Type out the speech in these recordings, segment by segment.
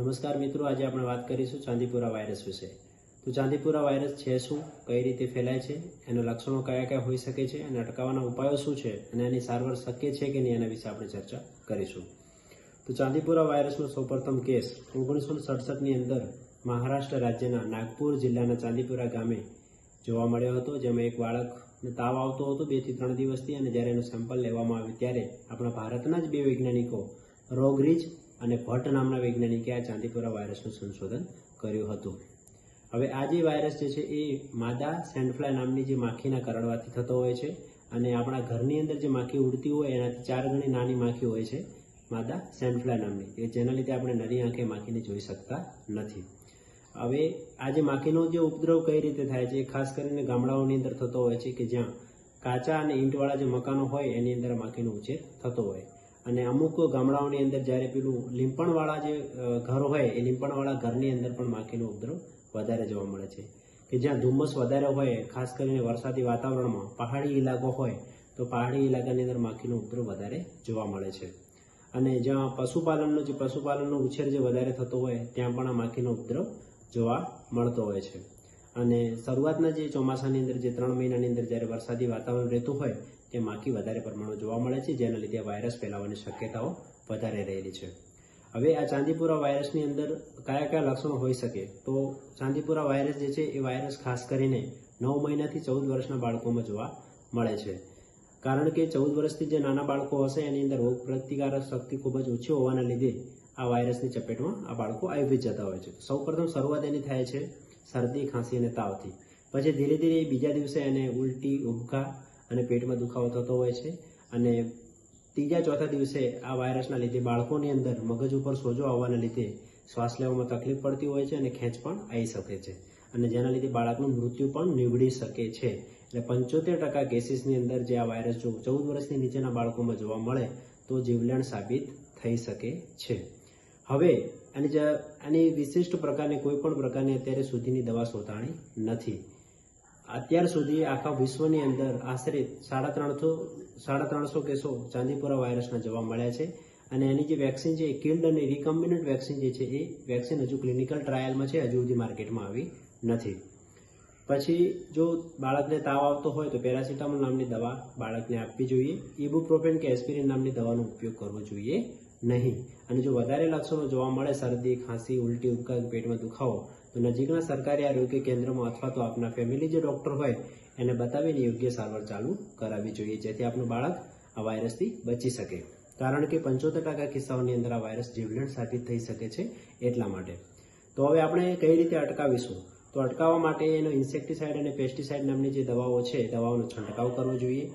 નમસ્કાર મિત્રો, આજે આપણે વાત કરીશું ચાંદીપુરા વાયરસ વિશે. તો ચાંદીપુરા વાયરસ છે શું? કઈ રીતે ફેલાય છે? એના લક્ષણો કયા કયા હોઈ શકે છે? અને અટકાવવાના ઉપાયો શું છે? અને એની સારવાર શક્ય છે કે નહીં એના વિશે આપણે ચર્ચા કરીશું. તો ચાંદીપુરા વાયરસનો સૌપ્રથમ કેસ ઓગણીસો સડસઠની અંદર મહારાષ્ટ્ર રાજ્યના નાગપુર જિલ્લાના ચાંદીપુરા ગામે જોવા મળ્યો હતો, જેમાં એક બાળકને તાવ આવતો હતો બેથી ત્રણ દિવસથી. અને જ્યારે એનું સેમ્પલ લેવામાં આવ્યું ત્યારે આપણા ભારતના જ બે વૈજ્ઞાનિકો રોગરીજ અને ભટ્ટ નામના વૈજ્ઞાનિકે આ ચાંદીપુરા વાયરસનું સંશોધન કર્યું હતું. હવે આ જે વાયરસ જે છે એ માદા સેન્ડફ્લાય નામની જે માખીના કરડવાથી થતો હોય છે અને આપણા ઘરની અંદર જે માખી ઉડતી હોય એનાથી ચાર ગણી નાની માખી હોય છે માદા સેન્ડફ્લાય નામની. એ જેના લીધે આપણે નરી આંખે માખીને જોઈ શકતા નથી. હવે આ જે માખીનો જે ઉપદ્રવ કઈ રીતે થાય છે એ ખાસ કરીને ગામડાઓની અંદર થતો હોય છે કે જ્યાં કાચા અને ઈંટવાળા જે મકાનો હોય એની અંદર માખીનો ઉછેર થતો હોય. અને અમુક ગામડાઓની અંદર જ્યારે પેલું લીંપણવાળા જે ઘર હોય, એ લીંપણવાળા ઘરની અંદર પણ માખીનો ઉપદ્રવ વધારે જોવા મળે છે. કે જ્યાં ધુમ્મસ વધારે હોય, ખાસ કરીને વરસાદી વાતાવરણમાં પહાડી ઇલાકો હોય, તો પહાડી ઇલાકાની અંદર માખીનો ઉપદ્રવ વધારે જોવા મળે છે. અને જ્યાં પશુપાલનનો જે, પશુપાલનનો ઉછેર જે વધારે થતો હોય, ત્યાં પણ આ માખીનો ઉપદ્રવ જોવા મળતો હોય છે. અને શરૂઆતના જે ચોમાસાની અંદર, જે ત્રણ મહિનાની અંદર જ્યારે વરસાદી વાતાવરણ રહેતું હોય તે માખી વધારે પ્રમાણમાં જોવા મળે છે, જેના લીધે વાયરસ ફેલાવાની શક્યતાઓ વધારે રહેલી છે. હવે આ ચાંદીપુરા વાયરસની અંદર કયા કયા લક્ષણો હોઈ શકે? તો ચાંદીપુરા વાયરસ જે છે, એ વાયરસ ખાસ કરીને નવ મહિનાથી ચૌદ વર્ષના બાળકોમાં જોવા મળે છે. કારણ કે ચૌદ વર્ષથી જે નાના બાળકો હશે, એની અંદર રોગ પ્રતિકારક શક્તિ ખૂબ જ ઓછી હોવાના લીધે આ વાયરસની ચપેટમાં આ બાળકો આવી જતા હોય છે. સૌપ્રથમ શરૂઆત એની થાય છે, શરદી, ખાંસી અને તાવથી. પછી ધીરે ધીરે બીજા દિવસે એને ઉલટી, ઉબકા અને પેટમાં દુખાવો થતો હોય છે. અને ત્રીજા ચોથા દિવસે આ વાયરસના લીધે બાળકોની અંદર મગજ ઉપર સોજો આવવાના લીધે શ્વાસ લેવામાં તકલીફ પડતી હોય છે અને ખેંચ પણ આવી શકે છે. અને જેના લીધે બાળકનું મૃત્યુ પણ નીવડી શકે છે. એટલે પંચોતેર ટકા કેસીસની અંદર જે આ વાયરસ જો ચૌદ વર્ષની નીચેના બાળકોમાં જોવા મળે તો જીવલેણ સાબિત થઈ શકે છે. હવે એની જે આની વિશિષ્ટ પ્રકારની કોઈ પણ પ્રકારની અત્યારે સુધીની દવા શોધાણી નથી. અત્યાર સુધી આખા વિશ્વની અંદર આશરે સાડા ત્રણસો સાડા ત્રણસો કેસો ચાંદીપુરા વાયરસના જોવા મળ્યા છે. અને એની જે વેક્સિન છે એ કિલ્ડ અને રિકમ્બિનન્ટ વેક્સિન જે છે એ વેક્સિન હજુ ક્લિનિકલ ટ્રાયલમાં છે, હજુ સુધી માર્કેટમાં આવી નથી. પછી જો બાળકને તાવ આવતો હોય તો પેરાસિટામોલ નામની દવા બાળકને આપવી જોઈએ. ઇબુપ્રોફેન કે એસ્પિરિન નામની દવાનો ઉપયોગ કરવો જોઈએ. નહીં. અને જો વધારે લક્ષણો જોવા મળે, શરદી, ખાંસી, ઉલટી ઉપકાર પેટમાં દુખાવો, તો નજીકના સરકારી આરોગ્ય કેન્દ્રમાં અથવા તો આપના ફેમિલી જે ડોક્ટર હોય, એને બતાવીને યોગ્ય સારવાર ચાલુ કરાવવી જોઈએ, જેથી આપણું બાળક આ વાયરસથી બચી શકે. કારણ કે પંચોતેર ટકા કિસ્સાઓની અંદર આ વાયરસ જીવલેણ સાબિત થઈ શકે છે એટલા માટે. તો હવે આપણે કઈ રીતે અટકાવીશું? તો અટકાવવા માટે એનો ઇન્સેક્ટિસાઇડ અને પેસ્ટિસાઇડ નામની જે દવાઓ છે દવાઓનો છંટકાવ કરવો જોઈએ.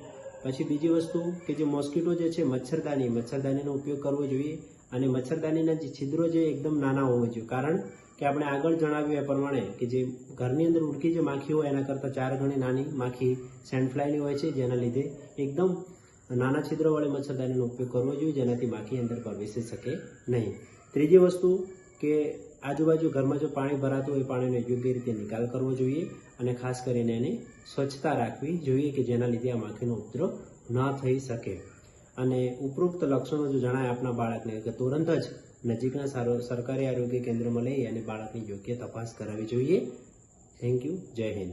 પછી બીજી વસ્તુ કે જે મોસ્કીટો જે છે, મચ્છરદાની, મચ્છરદાનીનો ઉપયોગ કરવો જોઈએ અને મચ્છરદાનીના જે છિદ્રો જે એકદમ નાના હોવા જોઈએ. કારણ કે આપણે આગળ જણાવ્યું એ પ્રમાણે કે જે ઘરની અંદર ઉડકી જે માખી હોય, એના કરતાં ચાર ગણી નાની માખી સેન્ડફ્લાયની હોય છે, જેના લીધે એકદમ નાના છિદ્રવાળી મચ્છરદાનીનો ઉપયોગ કરવો જોઈએ, જેનાથી માખી અંદર પ્રવેશી શકે નહીં. ત્રીજી વસ્તુ કે આજુબાજુ ઘરમાં જો પાણી ભરાતું હોય, પાણીનો યોગ્ય રીતે નિકાલ કરવો જોઈએ અને ખાસ કરીને એને સ્વચ્છતા રાખવી જોઈએ કે જેના લીધે આ માખીનો ઉપદ્રવ ન થઈ શકે. અને ઉપરોક્ત લક્ષણો જો જણાય આપણા બાળકને, કે તુરંત જ નજીકના સારો, સરકારી આરોગ્ય કેન્દ્રમાં લઈ અને બાળકની યોગ્ય તપાસ કરાવવી જોઈએ. થેન્ક યુ જય હિન્દ.